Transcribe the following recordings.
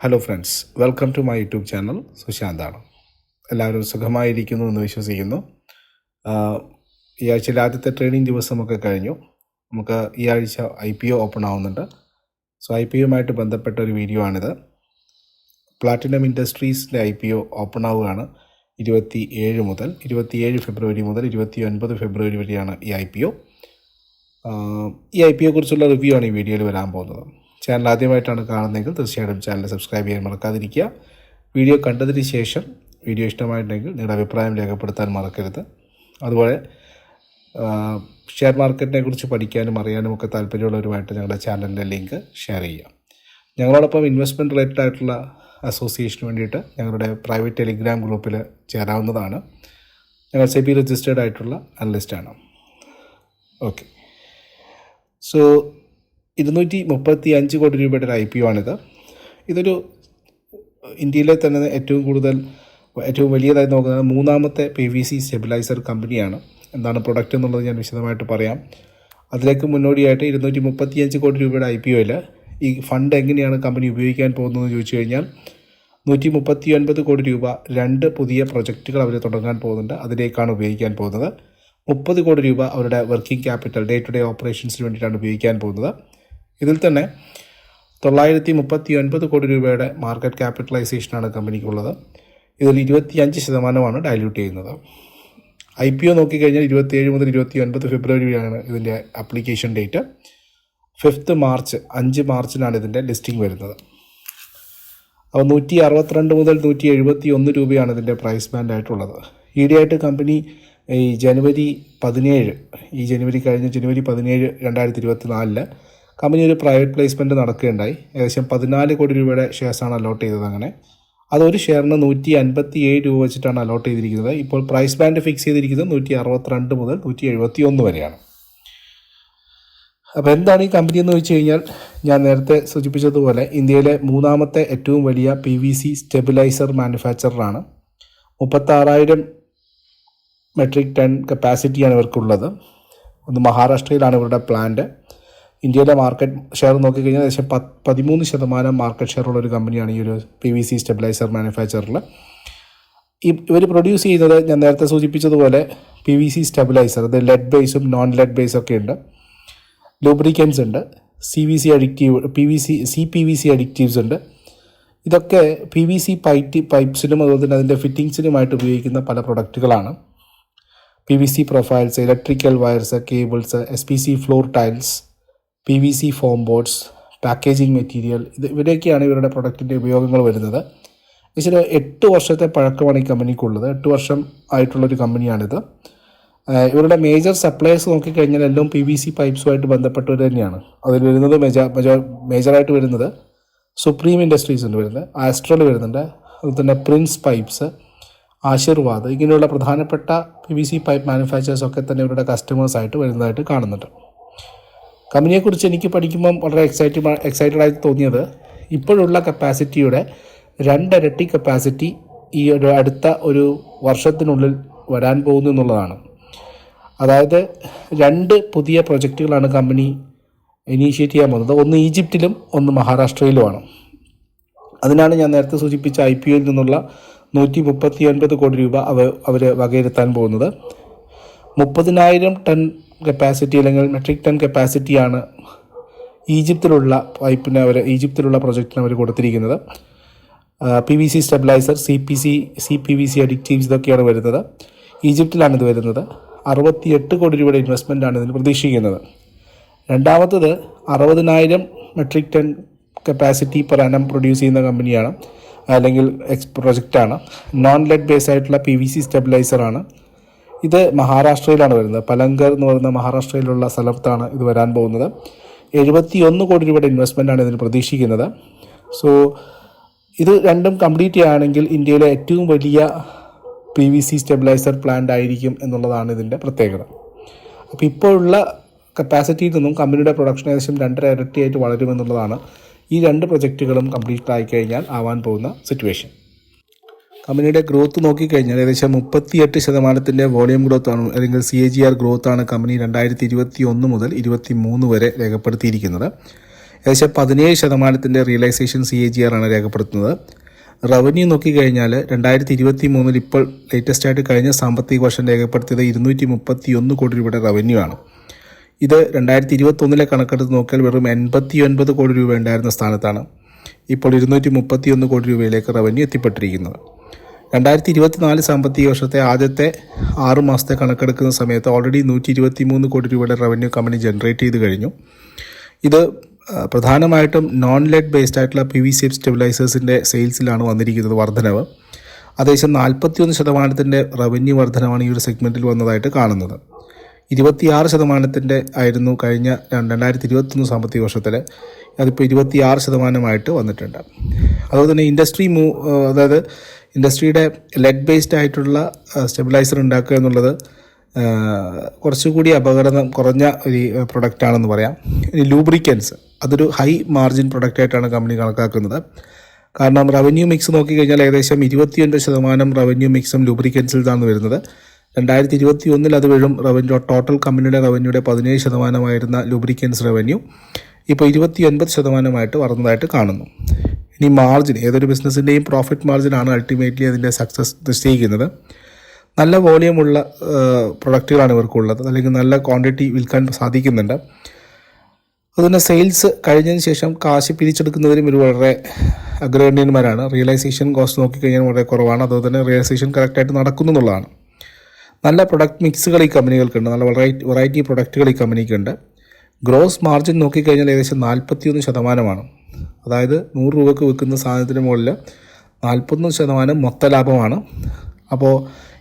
Hello friends welcome to my YouTube channel സുശാന്താണ് എല്ലാവരും സുഖമായിരിക്കുന്നു എന്ന് വിശ്വസിക്കുന്നു. ഈ ആഴ്ചയിലെ ആദ്യത്തെ ട്രേഡിംഗ് ദിവസമൊക്കെ കഴിഞ്ഞു. നമുക്ക് ഈ ആഴ്ച ഐ പി ഒ ഓപ്പൺ ആവുന്നുണ്ട്. സോ ഐ പി ഒയുമായിട്ട് ബന്ധപ്പെട്ട ഒരു വീഡിയോ ആണിത്. പ്ലാറ്റിനം ഇൻഡസ്ട്രീസിന്റെ ഐ പി ഒ ഓപ്പൺ ആവുകയാണ് ഇരുപത്തി ഏഴ് മുതൽ ഇരുപത്തിയേഴ് ഫെബ്രുവരി മുതൽ ഇരുപത്തി ഒൻപത് ഫെബ്രുവരി വരെയാണ് ഈ ഐ പി ഒ ഈ ഐ പി ഒ കുറിച്ചുള്ള റിവ്യൂ ആണ് ഈ വീഡിയോയിൽ വരാൻ പോകുന്നത്. ചാനൽ ആദ്യമായിട്ടാണ് കാണുന്നതെങ്കിൽ തീർച്ചയായിട്ടും ചാനൽ സബ്സ്ക്രൈബ് ചെയ്യാൻ മറക്കാതിരിക്കുക. വീഡിയോ കണ്ടതിന് ശേഷം വീഡിയോ ഇഷ്ടമായിട്ടുണ്ടെങ്കിൽ നിങ്ങളുടെ അഭിപ്രായം രേഖപ്പെടുത്താൻ മറക്കരുത്. അതുപോലെ ഷെയർ മാർക്കറ്റിനെ കുറിച്ച് പഠിക്കാനും അറിയാനും ഒക്കെ താല്പര്യമുള്ളവരുമായിട്ട് ഞങ്ങളുടെ ചാനലിന്റെ ലിങ്ക് ഷെയർ ചെയ്യാം. ഞങ്ങളോടൊപ്പം ഇൻവെസ്റ്റ്മെന്റ് റിലേറ്റഡ് ആയിട്ടുള്ള അസോസിയേഷന് വേണ്ടിയിട്ട് ഞങ്ങളുടെ പ്രൈവറ്റ് ടെലിഗ്രാം ഗ്രൂപ്പിൽ ചേരാവുന്നതാണ്. ഞങ്ങൾ സെബി രജിസ്റ്റേർഡ് ആയിട്ടുള്ള അനലിസ്റ്റാണ് ഓക്കെ സോ ഇരുന്നൂറ്റി മുപ്പത്തി അഞ്ച് കോടി രൂപയുടെ ഒരു ഐ പി ഒ ആണിത്. ഇതൊരു ഇന്ത്യയിലെ തന്നെ ഏറ്റവും കൂടുതൽ ഏറ്റവും വലിയതായി നോക്കുന്നത് മൂന്നാമത്തെ പി വി സി സ്റ്റെബിലൈസർ കമ്പനിയാണ്. എന്താണ് പ്രൊഡക്റ്റ് എന്നുള്ളത് ഞാൻ വിശദമായിട്ട് പറയാം. അതിലേക്ക് മുന്നോടിയായിട്ട് ഇരുന്നൂറ്റി മുപ്പത്തിയഞ്ച് കോടി രൂപയുടെ ഐ പി ഒയിൽ ഈ ഫണ്ട് എങ്ങനെയാണ് കമ്പനി ഉപയോഗിക്കാൻ പോകുന്നതെന്ന് ചോദിച്ചു കഴിഞ്ഞാൽ നൂറ്റി മുപ്പത്തി ഒൻപത് കോടി രൂപ രണ്ട് പുതിയ പ്രൊജക്റ്റുകൾ അവർ തുടങ്ങാൻ പോകുന്നുണ്ട്. അതിലേക്കാണ് ഉപയോഗിക്കാൻ പോകുന്നത്. മുപ്പത് കോടി രൂപ അവരുടെ working capital day to day ഓപ്പറേഷൻസിന് വേണ്ടിയിട്ടാണ് ഉപയോഗിക്കാൻ പോകുന്നത്. ഇതിൽ തന്നെ തൊള്ളായിരത്തി മുപ്പത്തി ഒൻപത് കോടി രൂപയുടെ മാർക്കറ്റ് ക്യാപിറ്റലൈസേഷനാണ് കമ്പനിക്കുള്ളത്. ഇതിൽ ഇരുപത്തിയഞ്ച് ശതമാനമാണ് ഡയല്യൂട്ട് ചെയ്യുന്നത്. ഐ പി ഒ നോക്കിക്കഴിഞ്ഞാൽ ഇരുപത്തിയേഴ് മുതൽ ഇരുപത്തി ഒൻപത് ഫെബ്രുവരി വരെയാണ് ഇതിന്റെ അപ്ലിക്കേഷൻ ഡേറ്റ് ഫിഫ്ത്ത് മാർച്ച് അഞ്ച് മാർച്ചിനാണ് ഇതിന്റെ ലിസ്റ്റിംഗ് വരുന്നത്. അപ്പോൾ നൂറ്റി അറുപത്തിരണ്ട് മുതൽ നൂറ്റി എഴുപത്തി ഒന്ന് രൂപയാണ് ഇതിന്റെ പ്രൈസ് ബാൻഡ് ആയിട്ടുള്ളത്. ഈയിടെയായിട്ട് കമ്പനി ഈ ജനുവരി പതിനേഴ് ഈ ജനുവരി കഴിഞ്ഞ ജനുവരി പതിനേഴ് രണ്ടായിരത്തി ഇരുപത്തി നാലിൽ കമ്പനി ഒരു പ്രൈവറ്റ് പ്ലേസ്മെന്റ് നടക്കുകയുണ്ടായി. ഏകദേശം പതിനാല് കോടി രൂപയുടെ ഷെയർസാണ് അലോട്ട് ചെയ്തത് അങ്ങനെ. അതൊരു ഷെയറിന് നൂറ്റി അൻപത്തി ഏഴ് രൂപ വെച്ചിട്ടാണ് അലോട്ട് ചെയ്തിരിക്കുന്നത്. ഇപ്പോൾ പ്രൈസ് ബാൻഡ് ഫിക്സ് ചെയ്തിരിക്കുന്നത് നൂറ്റി അറുപത്തിരണ്ട് മുതൽ നൂറ്റി എഴുപത്തി ഒന്ന് വരെയാണ്. അപ്പോൾ എന്താണ് ഈ കമ്പനി എന്ന് വെച്ച് കഴിഞ്ഞാൽ ഞാൻ നേരത്തെ സൂചിപ്പിച്ചതുപോലെ ഇന്ത്യയിലെ മൂന്നാമത്തെ ഏറ്റവും വലിയ പി വി സി സ്റ്റെബിലൈസർ മാനുഫാക്ചറാണ് മുപ്പത്താറായിരം മെട്രിക് ടൺ കപ്പാസിറ്റിയാണ് ഇവർക്കുള്ളത്. ഒന്ന് മഹാരാഷ്ട്രയിലാണ് ഇവരുടെ പ്ലാന്റ് ഇന്ത്യയിലെ മാർക്കറ്റ് ഷെയർ നോക്കിക്കഴിഞ്ഞാൽ ഏകദേശം പത്ത് പതിമൂന്ന് ശതമാനം മാർക്കറ്റ് ഷെയർ ഉള്ള ഒരു കമ്പനിയാണ് ഈ ഒരു പി വി സി സ്റ്റെബിലൈസർ മാനുഫാക്ചറിൽ ഇവർ പ്രൊഡ്യൂസ് ചെയ്യുന്നത് ഞാൻ നേരത്തെ സൂചിപ്പിച്ചതുപോലെ പി വി സി സ്റ്റെബിലൈസർ അത് ലെഡ് ബേസും നോൺ ലെഡ് ബേസും ഒക്കെ ഉണ്ട്. ലൂബ്രിക്കൻസ് ഉണ്ട്. C V C addictive P V C C P V C additives ഉണ്ട്. ഇതൊക്കെ പി വി സി പൈറ്റി പൈപ്പ്സിനും അതുപോലെ തന്നെ അതിന്റെ ഫിറ്റിങ്സിനുമായിട്ട് ഉപയോഗിക്കുന്ന പല പ്രൊഡക്റ്റുകളാണ് P V C profiles electrical wires cables S P C floor tiles P V C foam boards packaging material ഇത് ഇവിടെയൊക്കെയാണ് ഇവരുടെ പ്രൊഡക്റ്റിന്റെ ഉപയോഗങ്ങൾ വരുന്നത്. ഇച്ചിരി എട്ട് വർഷത്തെ പഴക്കമാണ് ഈ കമ്പനിക്കുള്ളത്. എട്ട് വർഷം ആയിട്ടുള്ളൊരു കമ്പനിയാണിത്. ഇവരുടെ മേജർ സപ്ലൈസ് നോക്കിക്കഴിഞ്ഞാൽ എല്ലാം പി വി സി പൈപ്സുമായിട്ട് ബന്ധപ്പെട്ടവർ തന്നെയാണ്. അതിൽ വരുന്നത് മെജ മെജോ മേജറായിട്ട് വരുന്നത് സുപ്രീം ഇൻഡസ്ട്രീസ് ഉണ്ട് വരുന്നത് ആസ്ട്രൽ വരുന്നുണ്ട് അതുപോലെ തന്നെ പ്രിൻസ് പൈപ്സ് ആശീർവാദ് ഇങ്ങനെയുള്ള പ്രധാനപ്പെട്ട P V C pipe manufacturers ഒക്കെ തന്നെ ഇവരുടെ കസ്റ്റമേഴ്സായിട്ട് വരുന്നതായിട്ട് കാണുന്നുണ്ട്. കമ്പനിയെക്കുറിച്ച് എനിക്ക് പഠിക്കുമ്പം വളരെ എക്സൈറ്റ് എക്സൈറ്റഡ് ആയി തോന്നിയത് ഇപ്പോഴുള്ള കപ്പാസിറ്റിയുടെ രണ്ടിരട്ടി കപ്പാസിറ്റി ഈ ഒരു അടുത്ത ഒരു വർഷത്തിനുള്ളിൽ വരാൻ പോകുന്നു എന്നുള്ളതാണ്. അതായത് രണ്ട് പുതിയ പ്രൊജക്റ്റുകളാണ് കമ്പനി ഇനീഷ്യേറ്റ് ചെയ്യാൻ പോകുന്നത്. ഒന്ന് ഈജിപ്തിലും ഒന്ന് മഹാരാഷ്ട്രയിലുമാണ്. അതിനാണ് ഞാൻ നേരത്തെ സൂചിപ്പിച്ച ഐ പി ഒയിൽ നിന്നുള്ള നൂറ്റി മുപ്പത്തി ഒൻപത് കോടി രൂപ അവ അവർ വകയിരുത്താൻ പോകുന്നത്. മുപ്പതിനായിരം ടൺ കപ്പാസിറ്റി അല്ലെങ്കിൽ മെട്രിക് ടൺ കപ്പാസിറ്റിയാണ് ഈജിപ്തിലുള്ള പൈപ്പിന് അവർ ഈജിപ്തിലുള്ള പ്രൊജക്റ്റിന് അവർ കൊടുത്തിരിക്കുന്നത്. P V C stabiliser C P C C P V C additives ഇതൊക്കെയാണ് വരുന്നത്. ഈജിപ്തിലാണ് ഇത് വരുന്നത്. അറുപത്തിയെട്ട് കോടി രൂപയുടെ ഇൻവെസ്റ്റ്മെന്റാണ് ഇതിന് പ്രതീക്ഷിക്കുന്നത്. രണ്ടാമത്തത് അറുപതിനായിരം metric tonne capacity per annum produce ചെയ്യുന്ന കമ്പനിയാണ് അല്ലെങ്കിൽ എക്സ് പ്രൊജക്റ്റാണ് നോൺ ലെഡ് ബേസ് ആയിട്ടുള്ള പി വി സി സ്റ്റെബിലൈസറാണ് ഇത് മഹാരാഷ്ട്രയിലാണ് വരുന്നത്. പലങ്കർ എന്ന് പറയുന്ന മഹാരാഷ്ട്രയിലുള്ള സ്ഥലത്താണ് ഇത് വരാൻ പോകുന്നത്. എഴുപത്തി ഒന്ന് കോടി രൂപയുടെ ഇൻവെസ്റ്റ്മെന്റാണ് ഇതിന് പ്രതീക്ഷിക്കുന്നത്. സോ ഇത് രണ്ടും കംപ്ലീറ്റ് ചെയ്യുകയാണെങ്കിൽ ഇന്ത്യയിലെ ഏറ്റവും വലിയ P V C stabiliser plant ആയിരിക്കും എന്നുള്ളതാണ് ഇതിന്റെ പ്രത്യേകത. അപ്പോൾ ഇപ്പോഴുള്ള കപ്പാസിറ്റിയിൽ നിന്നും കമ്പനിയുടെ പ്രൊഡക്ഷൻ ഏകദേശം രണ്ടര ഇരട്ടിയായിട്ട് വളരുമെന്നുള്ളതാണ് ഈ രണ്ട് പ്രൊജക്റ്റുകളും കംപ്ലീറ്റ് ആയി കഴിഞ്ഞാൽ ആവാൻ പോകുന്ന സിറ്റുവേഷൻ കമ്പനിയുടെ ഗ്രോത്ത് നോക്കിക്കഴിഞ്ഞാൽ ഏകദേശം മുപ്പത്തിയെട്ട് ശതമാനത്തിന്റെ വോളിയം ഗ്രോത്ത് ആണ് അല്ലെങ്കിൽ C A G R growth ആണ് കമ്പനി രണ്ടായിരത്തി ഇരുപത്തി ഒന്ന് മുതൽ ഇരുപത്തി മൂന്ന് വരെ രേഖപ്പെടുത്തിയിരിക്കുന്നത്. ഏകദേശം പതിനേഴ് ശതമാനത്തിന്റെ realisation C A G R ആണ് രേഖപ്പെടുത്തുന്നത്. റവന്യൂ നോക്കിക്കഴിഞ്ഞാൽ രണ്ടായിരത്തി ഇരുപത്തി മൂന്നിൽ ഇപ്പോൾ ലേറ്റസ്റ്റ് ആയിട്ട് കഴിഞ്ഞ സാമ്പത്തിക വർഷം രേഖപ്പെടുത്തിയത് ഇരുന്നൂറ്റി മുപ്പത്തി ഒന്ന് കോടി രൂപയുടെ റവന്യൂ ആണ്. ഇത് രണ്ടായിരത്തി ഇരുപത്തൊന്നിലെ കണക്കെടുത്ത് നോക്കിയാൽ വെറും എൺപത്തി ഒൻപത് കോടി രൂപ ഉണ്ടായിരുന്ന സ്ഥാനത്താണ് ഇപ്പോൾ ഇരുന്നൂറ്റി മുപ്പത്തി ഒന്ന് കോടി രൂപയിലേക്ക് റവന്യൂ എത്തിപ്പെട്ടിരിക്കുന്നത്. രണ്ടായിരത്തി ഇരുപത്തിനാല് സാമ്പത്തിക വർഷത്തെ ആദ്യത്തെ ആറ് മാസത്തെ കണക്കെടുക്കുന്ന സമയത്ത് ഓൾറെഡി നൂറ്റി ഇരുപത്തി മൂന്ന് കോടി രൂപയുടെ റവന്യൂ കമ്പനി ജനറേറ്റ് ചെയ്ത് കഴിഞ്ഞു. ഇത് പ്രധാനമായിട്ടും നോൺ ലെഡ് ബേസ്ഡ് ആയിട്ടുള്ള പി വി സി എഫ് സ്റ്റെബിലൈസേഴ്സിന്റെ സെയിൽസിലാണ് വന്നിരിക്കുന്നത് വർധനവ്. അതേശം നാൽപ്പത്തിയൊന്ന് ശതമാനത്തിന്റെ റവന്യൂ വർധനമാണ് ഈ ഒരു സെഗ്മെന്റിൽ വന്നതായിട്ട് കാണുന്നത്. ഇരുപത്തിയാറ് ശതമാനത്തിന്റെ ആയിരുന്നു കഴിഞ്ഞ രണ്ടായിരത്തി ഇരുപത്തൊന്ന് സാമ്പത്തിക വർഷത്തിൽ അതിപ്പോൾ ഇരുപത്തിയാറ് ശതമാനമായിട്ട് വന്നിട്ടുണ്ട്. അതുപോലെ തന്നെ ഇൻഡസ്ട്രി മൂ അതായത് ഇൻഡസ്ട്രിയുടെ ലെഡ് ബേസ്ഡ് ആയിട്ടുള്ള സ്റ്റെബിലൈസർ ഉണ്ടാക്കുക എന്നുള്ളത് കുറച്ചുകൂടി അപകടം കുറഞ്ഞ ഒരു പ്രൊഡക്റ്റാണെന്ന് പറയാം. ഇനി ലൂബ്രിക്കൻസ് അതൊരു ഹൈ മാർജിൻ പ്രൊഡക്റ്റായിട്ടാണ് കമ്പനി കണക്കാക്കുന്നത്. കാരണം റവന്യൂ മിക്സ് നോക്കിക്കഴിഞ്ഞാൽ ഏകദേശം ഇരുപത്തിയൊൻപത് ശതമാനം റവന്യൂ മിക്സും ലൂബ്രിക്കൻസിൽ നിന്നാണ് വരുന്നത്. രണ്ടായിരത്തി ഇരുപത്തി ഒന്നിൽ അത് വീഴും റവന്യൂ ടോട്ടൽ കമ്പനിയുടെ റവന്യൂയുടെ പതിനേഴ് ശതമാനമായിരുന്ന ലൂബ്രിക്കൻസ് റവന്യൂ ഇപ്പോൾ ഇരുപത്തി ഒൻപത് ശതമാനമായിട്ട് വളർന്നതായിട്ട് കാണുന്നു. ഇനി മാർജിൻ ഏതൊരു ബിസിനസ്സിന്റെയും പ്രോഫിറ്റ് മാർജിനാണ് അൾട്ടിമേറ്റ്ലി അതിന്റെ സക്സസ് നിശ്ചയിക്കുന്നത്. നല്ല വോളിയമുള്ള പ്രൊഡക്റ്റുകളാണ് ഇവർക്കുള്ളത്. അല്ലെങ്കിൽ നല്ല ക്വാണ്ടിറ്റി വിൽക്കാൻ സാധിക്കുന്നുണ്ട്. അതുതന്നെ സെയിൽസ് കഴിഞ്ഞതിന് ശേഷം കാശ് പിരിച്ചെടുക്കുന്നതിനും ഇവർ വളരെ അഗ്രഗണ്യന്മാരാണ്. റിയലൈസേഷൻ കോസ്റ്റ് നോക്കിക്കഴിഞ്ഞാൽ വളരെ കുറവാണ്. അതുപോലെ തന്നെ റിയലൈസേഷൻ കറക്റ്റായിട്ട് നടക്കുന്നു എന്നുള്ളതാണ്. നല്ല പ്രൊഡക്റ്റ് മിക്സുകൾ ഈ കമ്പനികൾക്കുണ്ട് നല്ല വെറൈറ്റി വെറൈറ്റി പ്രൊഡക്റ്റുകൾ ഈ കമ്പനിക്കുണ്ട് ഗ്രോസ് മാർജിൻ നോക്കിക്കഴിഞ്ഞാൽ ഏകദേശം നാൽപ്പത്തിയൊന്ന് ശതമാനമാണ്. അതായത് നൂറ് രൂപക്ക് വിൽക്കുന്ന സാധനത്തിന് മുകളിൽ നാൽപ്പത്തൊന്ന് ശതമാനം മൊത്ത ലാഭമാണ്. അപ്പോൾ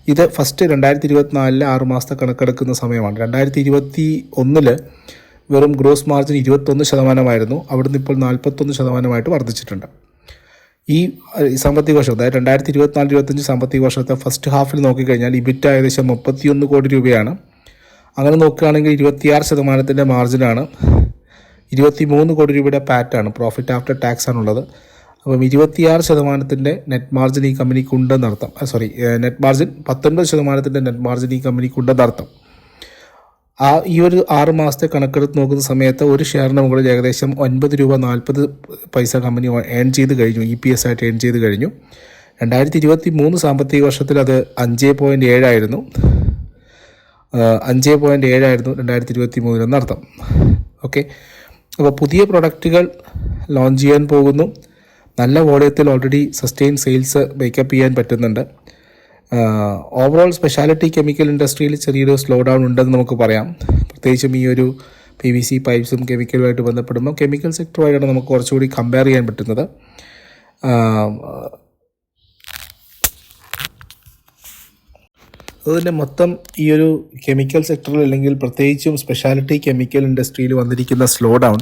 ഇത് ഫസ്റ്റ് രണ്ടായിരത്തി ഇരുപത്തിനാലിലെ ആറ് മാസത്തെ കണക്കെടുക്കുന്ന സമയമാണ്. രണ്ടായിരത്തി ഇരുപത്തി ഒന്നിൽ വെറും ഗ്രോസ് മാർജിൻ ഇരുപത്തൊന്ന് ശതമാനമായിരുന്നു. അവിടുന്ന് ഇപ്പോൾ നാൽപ്പത്തൊന്ന് ശതമാനമായിട്ട് വർദ്ധിച്ചിട്ടുണ്ട്. ഈ സാമ്പത്തിക വർഷം അതായത് രണ്ടായിരത്തി ഇരുപത്തിനാല് ഇരുപത്തഞ്ച് സാമ്പത്തിക വർഷത്തെ ഫസ്റ്റ് ഹാഫിൽ നോക്കിക്കഴിഞ്ഞാൽ ഇബിറ്റ ഏകദേശം മുപ്പത്തിയൊന്ന് കോടി രൂപയാണ്. അങ്ങനെ നോക്കുകയാണെങ്കിൽ ഇരുപത്തിയാറ് ശതമാനത്തിന്റെ മാർജിനാണ്. ഇരുപത്തി മൂന്ന് കോടി രൂപയുടെ പാറ്റാണ് പ്രോഫിറ്റ് ആഫ്റ്റർ ടാക്സ് ആണുള്ളത്. അപ്പം ഇരുപത്തിയാറ് ശതമാനത്തിന്റെ നെറ്റ് മാർജിൻ ഈ കമ്പനിക്ക് ഉണ്ടെന്നർത്ഥം സോറി നെറ്റ് മാർജിൻ പത്തൊൻപത് ശതമാനത്തിന്റെ നെറ്റ് മാർജിൻ ഈ കമ്പനിക്ക് ഉണ്ടെന്നർത്ഥം ആ ഈ ഒരു ആറ് മാസത്തെ കണക്കെടുത്ത് നോക്കുന്ന സമയത്ത് ഒരു ഷെയറിന് മുകളിൽ ഏകദേശം ഒൻപത് രൂപ നാൽപ്പത് പൈസ കമ്പനി ഏൺ ചെയ്ത് കഴിഞ്ഞു ഇ പി എസ് ആയിട്ട് ഏൺ ചെയ്ത് കഴിഞ്ഞു. രണ്ടായിരത്തി ഇരുപത്തി മൂന്ന് സാമ്പത്തിക വർഷത്തിൽ അത് അഞ്ച് പോയിന്റ് ഏഴായിരുന്നു അഞ്ച് പോയിന്റ് ഏഴായിരുന്നു രണ്ടായിരത്തി ഇരുപത്തി മൂന്നിലെന്ന് അർത്ഥം ഓക്കെ അപ്പോൾ പുതിയ പ്രൊഡക്റ്റുകൾ ലോഞ്ച് ചെയ്യാൻ പോകുന്നു. നല്ല വോളിയത്തിൽ ഓൾറെഡി സസ്റ്റെയിൻ സെയിൽസ് മേക്കപ്പ് ചെയ്യാൻ പറ്റുന്നുണ്ട്. ഓവറോൾ സ്പെഷ്യാലിറ്റി കെമിക്കൽ ഇൻഡസ്ട്രിയിൽ ചെറിയൊരു സ്ലോ ഡൗൺ ഉണ്ടെന്ന് നമുക്ക് പറയാം. പ്രത്യേകിച്ചും ഈ ഒരു പി വി സി പൈപ്സും കെമിക്കലുമായിട്ട് ബന്ധപ്പെടുമ്പോൾ കെമിക്കൽ സെക്ടറുമായിട്ടാണ് നമുക്ക് കുറച്ചുകൂടി കമ്പയർ ചെയ്യാൻ പറ്റുന്നത്. അതുതന്നെ മൊത്തം ഈ ഒരു കെമിക്കൽ സെക്ടറിൽ അല്ലെങ്കിൽ പ്രത്യേകിച്ചും സ്പെഷ്യാലിറ്റി കെമിക്കൽ ഇൻഡസ്ട്രിയിൽ വന്നിരിക്കുന്ന സ്ലോ ഡൗൺ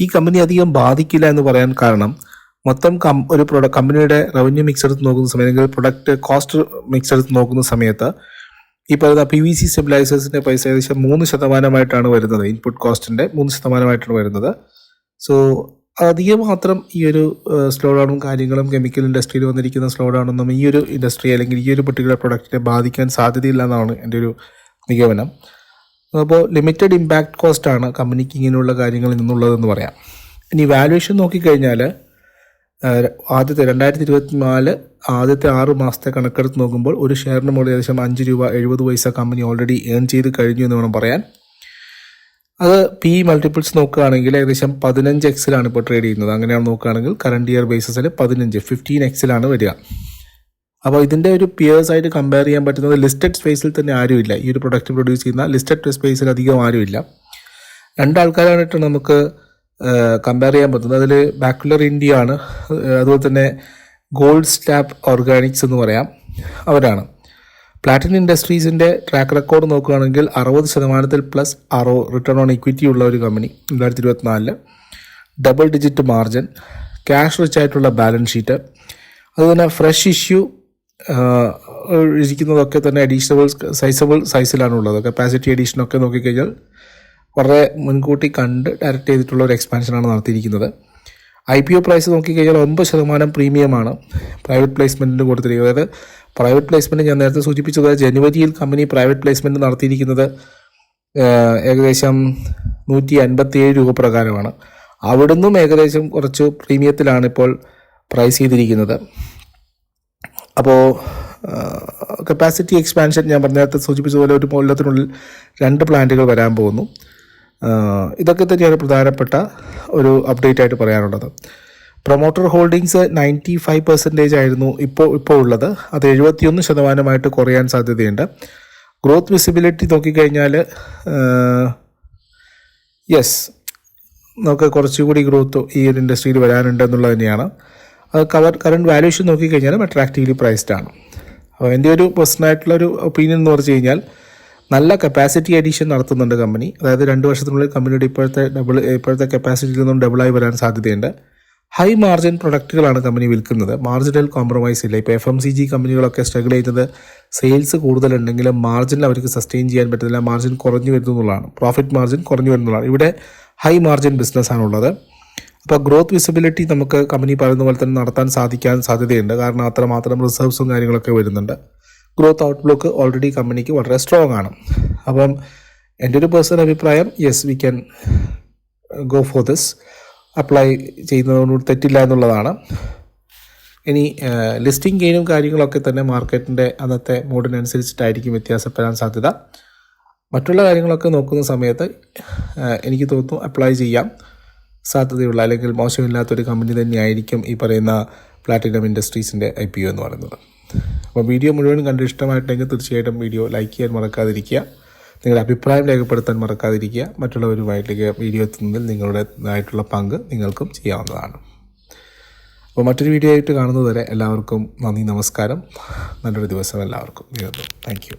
ഈ കമ്പനി അധികം ബാധിക്കില്ല എന്ന് പറയാൻ കാരണം മൊത്തം കം ഒരു പ്രൊഡക്റ്റ് കമ്പനിയുടെ റവന്യൂ മിക്സ് എടുത്ത് നോക്കുന്ന സമയത്ത് അല്ലെങ്കിൽ പ്രൊഡക്റ്റ് കോസ്റ്റ് മിക്സ് എടുത്ത് നോക്കുന്ന സമയത്ത് ഈ പറയുന്ന പി വി സി സ്റ്റെബിലൈസേഴ്സിന്റെ പൈസ ഏകദേശം മൂന്ന് ശതമാനമായിട്ടാണ് വരുന്നത് ഇൻപുട്ട് കോസ്റ്റിന്റെ മൂന്ന് ശതമാനമായിട്ടാണ് വരുന്നത്. സോ അധികം മാത്രം ഈ ഒരു സ്ലോ ഡൗണും കാര്യങ്ങളും കെമിക്കൽ ഇൻഡസ്ട്രിയിൽ വന്നിരിക്കുന്ന സ്ലോ ഡൗണൊന്നും ഈ ഒരു ഇൻഡസ്ട്രി അല്ലെങ്കിൽ ഈ ഒരു പെർട്ടിക്കുലർ പ്രൊഡക്റ്റിനെ ബാധിക്കാൻ സാധ്യതയില്ല എന്നാണ് എന്റെ ഒരു നിഗമനം. അപ്പോൾ ലിമിറ്റഡ് ഇമ്പാക്റ്റ് കോസ്റ്റ് ആണ് കമ്പനിക്ക് ഇങ്ങനെയുള്ള കാര്യങ്ങളിൽ നിന്നുള്ളതെന്ന് പറയാം. ഇനി വാല്യുവേഷൻ നോക്കിക്കഴിഞ്ഞാൽ ആദ്യത്തെ രണ്ടായിരത്തി ഇരുപത്തി നാല് ആദ്യത്തെ ആറ് മാസത്തെ കണക്കെടുത്ത് നോക്കുമ്പോൾ ഒരു ഷെയറിന് മുകളിൽ ഏകദേശം അഞ്ച് രൂപ എഴുപത് പൈസ കമ്പനി ഓൾറെഡി ഏൺ ചെയ്ത് കഴിഞ്ഞു എന്ന് വേണം പറയാൻ. അത് പി മൾട്ടിപ്പിൾസ് നോക്കുകയാണെങ്കിൽ ഏകദേശം പതിനഞ്ച് എക്സിലാണ് ഇപ്പോൾ ട്രേഡ് ചെയ്യുന്നത്. അങ്ങനെയാണ് നോക്കുകയാണെങ്കിൽ കറണ്ട് ഇയർ ബേസിസിൽ പതിനഞ്ച് ഫിഫ്റ്റീൻ എക്സിലാണ് വരിക. അപ്പോൾ ഇതിന്റെ ഒരു പിയേഴ്സ് ആയിട്ട് കമ്പയർ ചെയ്യാൻ പറ്റുന്നത് ലിസ്റ്റഡ് സ്പേസിൽ തന്നെ ആരുമില്ല ഈ ഒരു പ്രൊഡക്റ്റ് പ്രൊഡ്യൂസ് ചെയ്യുന്ന ലിസ്റ്റഡ് സ്പേസിൽ അധികം ആരുമില്ല രണ്ടാൾക്കാരായിട്ട് നമുക്ക് കമ്പയർ ചെയ്യാൻ പറ്റുന്നത്. അതിൽ ബാക്കുലർ ഇന്ത്യ ആണ്. അതുപോലെ തന്നെ ഗോൾഡ് സ്റ്റാപ്പ് ഓർഗാനിക്സ് എന്ന് പറയാം. അവരാണ്. പ്ലാറ്റിനം ഇൻഡസ്ട്രീസിന്റെ ട്രാക്ക് റെക്കോർഡ് നോക്കുകയാണെങ്കിൽ അറുപത് ശതമാനത്തിൽ പ്ലസ് അറോ റിട്ടേൺ ഓൺ ഇക്വിറ്റി ഉള്ള ഒരു കമ്പനി രണ്ടായിരത്തി ഇരുപത്തിനാലിൽ double digit margin cash rich ആയിട്ടുള്ള ബാലൻസ് ഷീറ്റ് അതുപോലെ ഫ്രഷ് ഇഷ്യൂ ഇരിക്കുന്നതൊക്കെ തന്നെ അഡീഷണബിൾ സൈസബിൾ സൈസിലാണുള്ളത് കപ്പാസിറ്റി അഡീഷനൊക്കെ നോക്കിക്കഴിഞ്ഞാൽ വളരെ മുൻകൂട്ടി കണ്ട് ഡയറക്റ്റ് ചെയ്തിട്ടുള്ള ഒരു എക്സ്പാൻഷനാണ് നടത്തിയിരിക്കുന്നത്. ഐ പി ഒ പ്രൈസ് നോക്കിക്കഴിഞ്ഞാൽ ഒമ്പത് ശതമാനം പ്രീമിയമാണ് പ്രൈവറ്റ് പ്ലേസ്മെന്റിന് കൊടുത്തിരിക്കുന്നത്. അതായത് പ്രൈവറ്റ് പ്ലേസ്മെന്റ് ഞാൻ നേരത്തെ സൂചിപ്പിച്ചത് ജനുവരിയിൽ കമ്പനി പ്രൈവറ്റ് പ്ലേസ്മെന്റ് നടത്തിയിരിക്കുന്നത് ഏകദേശം നൂറ്റി അൻപത്തി ഏഴ് രൂപ പ്രകാരമാണ്. അവിടുന്നും ഏകദേശം കുറച്ച് പ്രീമിയത്തിലാണ് ഇപ്പോൾ പ്രൈസ് ചെയ്തിരിക്കുന്നത്. അപ്പോൾ കപ്പാസിറ്റി എക്സ്പാൻഷൻ ഞാൻ നേരത്തെ സൂചിപ്പിച്ചതുപോലെ ഒരു കൊല്ലത്തിനുള്ളിൽ രണ്ട് പ്ലാന്റുകൾ വരാൻ പോകുന്നു. ഇതൊക്കെ തന്നെയാണ് പ്രധാനപ്പെട്ട ഒരു അപ്ഡേറ്റ് ആയിട്ട് പറയാനുള്ളത്. Promoter holdings ninety five percentage ആയിരുന്നു ഇപ്പോൾ ഇപ്പോൾ ഉള്ളത്. അത് എഴുപത്തിയൊന്ന് ശതമാനമായിട്ട് കുറയാൻ സാധ്യതയുണ്ട്. ഗ്രോത്ത് വിസിബിലിറ്റി നോക്കിക്കഴിഞ്ഞാൽ യെസ് നമുക്ക് കുറച്ചുകൂടി ഗ്രോത്ത് ഈ ഒരു ഇൻഡസ്ട്രിയിൽ വരാനുണ്ട് എന്നുള്ളത് തന്നെയാണ്. അത് കവർ കറണ്ട് വാല്യൂഷൻ നോക്കിക്കഴിഞ്ഞാലും അട്രാക്റ്റീവ്ലി പ്രൈസ്ഡ് ആണ്. അപ്പോൾ എന്റെ ഒരു പേഴ്സണായിട്ടുള്ള ഒരു ഒപ്പീനിയൻ എന്ന് പറഞ്ഞു കഴിഞ്ഞാൽ നല്ല കപ്പാസിറ്റി അഡീഷൻ നടത്തുന്നുണ്ട് കമ്പനി അതായത് രണ്ട് വർഷത്തിനുള്ളിൽ കമ്പനിയുടെ ഇപ്പോഴത്തെ ഡബിൾ ഇപ്പോഴത്തെ കപ്പാസിറ്റിയിൽ നിന്നും ഡബിളായി വരാൻ സാധ്യതയുണ്ട്. ഹൈ മാർജിൻ പ്രൊഡക്റ്റുകളാണ് കമ്പനി വിൽക്കുന്നത്. മാർജിനൽ കോംപ്രമൈസ് ഇല്ല. ഇപ്പോൾ എഫ് എം സി ജി കമ്പനികളൊക്കെ സ്ട്രഗിൾ ചെയ്യുന്നത് സെയിൽസ് കൂടുതലുണ്ടെങ്കിലും മാർജിൻ അവർക്ക് സസ്റ്റെയിൻ ചെയ്യാൻ പറ്റുന്നില്ല മാർജിൻ കുറഞ്ഞു വരുന്നു എന്നുള്ളതാണ്. പ്രോഫിറ്റ് മാർജിൻ കുറഞ്ഞു വരുന്നതാണ് ഇവിടെ ഹൈ മാർജിൻ ബിസിനസ്സാണുള്ളത് അപ്പോൾ ഗ്രോത്ത് വിസിബിലിറ്റി നമുക്ക് കമ്പനി പറയുന്ന പോലെ തന്നെ നടത്താൻ സാധിക്കാൻ സാധ്യതയുണ്ട്. കാരണം അത്രമാത്രം റിസർവ്സും കാര്യങ്ങളൊക്കെ വരുന്നുണ്ട്. ഗ്രോത്ത് ഔട്ട്ലുക്ക് ഓൾറെഡി കമ്പനിക്ക് വളരെ സ്ട്രോങ് ആണ്. അപ്പം എന്റെ ഒരു പേഴ്സണൽ അഭിപ്രായം yes we can go for this apply ചെയ്യുന്നതുകൊണ്ട് തെറ്റില്ല എന്നുള്ളതാണ്. ഇനി ലിസ്റ്റിംഗ് ഗെയിനും കാര്യങ്ങളൊക്കെ തന്നെ മാർക്കറ്റിന്റെ അന്നത്തെ മൂഡിനനുസരിച്ചിട്ടായിരിക്കും വ്യത്യാസപ്പെടാൻ സാധ്യത. മറ്റുള്ള കാര്യങ്ങളൊക്കെ നോക്കുന്ന സമയത്ത് എനിക്ക് തോന്നുന്നു അപ്ലൈ ചെയ്യാം. സാധ്യതയുള്ള അല്ലെങ്കിൽ മോശമില്ലാത്തൊരു കമ്പനി തന്നെയായിരിക്കും ഈ പറയുന്ന പ്ലാറ്റിനം ഇൻഡസ്ട്രീസിന്റെ ഐ പി ഒ എന്ന് പറയുന്നത്. അപ്പോൾ വീഡിയോ മുഴുവനും കണ്ട് ഇഷ്ടമായിട്ടെങ്കിൽ തീർച്ചയായിട്ടും വീഡിയോ ലൈക്ക് ചെയ്യാൻ മറക്കാതിരിക്കുക. നിങ്ങളുടെ അഭിപ്രായം രേഖപ്പെടുത്താൻ മറക്കാതിരിക്കുക. മറ്റുള്ളവരുമായിട്ടേക്ക് വീഡിയോ എത്തുന്നതിൽ നിങ്ങളുടെ ആയിട്ടുള്ള പങ്ക് നിങ്ങൾക്കും ചെയ്യാവുന്നതാണ്. അപ്പോൾ മറ്റൊരു വീഡിയോ ആയിട്ട് കാണുന്നത് വരെ എല്ലാവർക്കും നന്ദി നമസ്കാരം. നല്ലൊരു ദിവസം എല്ലാവർക്കും. Thank you